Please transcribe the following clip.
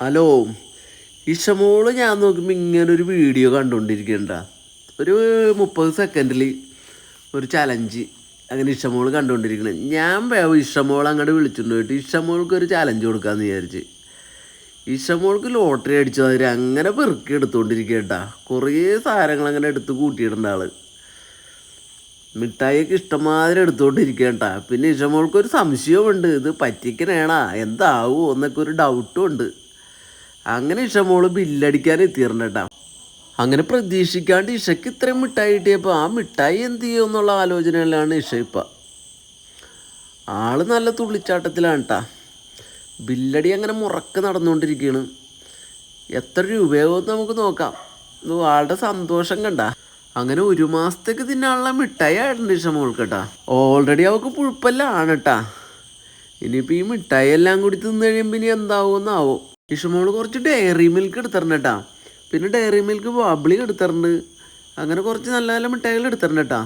Hello ഇഷമോൾ ഞാൻ നോക്കുമ്പോൾ ഇങ്ങനെ ഒരു വീഡിയോ കണ്ടുകൊണ്ടിരിക്കണ്ട ഒരു മുപ്പത് സെക്കൻഡിൽ ഒരു ചലഞ്ച് അങ്ങനെ ഇഷമോൾ കണ്ടുകൊണ്ടിരിക്കണേ ഞാൻ വേവ് ഇഷമോൾ അങ്ങോട്ട് വിളിച്ചിട്ടുണ്ട് ഇഷമോൾക്ക് ഒരു ചലഞ്ച് കൊടുക്കാമെന്ന് വിചാരിച്ച്. ഇഷമോൾക്ക് ലോട്ടറി അടിച്ചു അതിൽ അങ്ങനെ പെറുക്കി എടുത്തുകൊണ്ടിരിക്കട്ടാ കുറേ സാധനങ്ങൾ അങ്ങനെ എടുത്ത് കൂട്ടിയിടേണ്ട ആൾ. മിഠായിയൊക്കെ ഇഷ്ടമാതിരി എടുത്തുകൊണ്ടിരിക്കണ്ട പിന്നെ ഇഷമോൾക്ക് ഒരു സംശയമുണ്ട് ഇത് പറ്റിക്കണേണാ? എന്താവോ എന്നൊക്കെ ഒരു ഡൗട്ടും ഉണ്ട്. അങ്ങനെ ഇഷ മോൾ ബില്ലടിക്കാൻ എത്തിയിരുന്നേട്ടാ. അങ്ങനെ പ്രതീക്ഷിക്കാണ്ട് ഇഷയ്ക്ക് ഇത്രയും മിഠായി കിട്ടിയപ്പോൾ ആ മിഠായി എന്ത് ചെയ്യുമെന്നുള്ള ആലോചനയിലാണ് ഇഷ ഇപ്പം. ആൾ നല്ല തുള്ളിച്ചാട്ടത്തിലാണ് കേട്ടാ ബില്ലടി അങ്ങനെ മുറക്ക് നടന്നുകൊണ്ടിരിക്കുകയാണ് എത്ര രൂപയാവും നമുക്ക് നോക്കാം. ആളുടെ സന്തോഷം കണ്ട. അങ്ങനെ ഒരു മാസത്തേക്ക് തിന്നാനുള്ള മിഠായി ആയിട്ടുണ്ട് ഇഷ്ടമോൾക്ക് കേട്ടാ ഓൾറെഡി അവൾക്ക് പുഴുപ്പെല്ലാം കേട്ടാ ഇനിയിപ്പോൾ ഈ മിഠായി എല്ലാം കൂടി തിന്നു കഴിയുമ്പോൾ ഇനി എന്താവുമെന്നാവോ. ഇഷമോൾ കുറച്ച് ഡയറി മിൽക്ക് എടുത്തരണം കേട്ടാ പിന്നെ ഡയറി മിൽക്ക് ബബിളി എടുത്തരണ്ട് അങ്ങനെ കുറച്ച് നല്ല നല്ല മിഠായികൾ എടുത്തരണം കേട്ടാ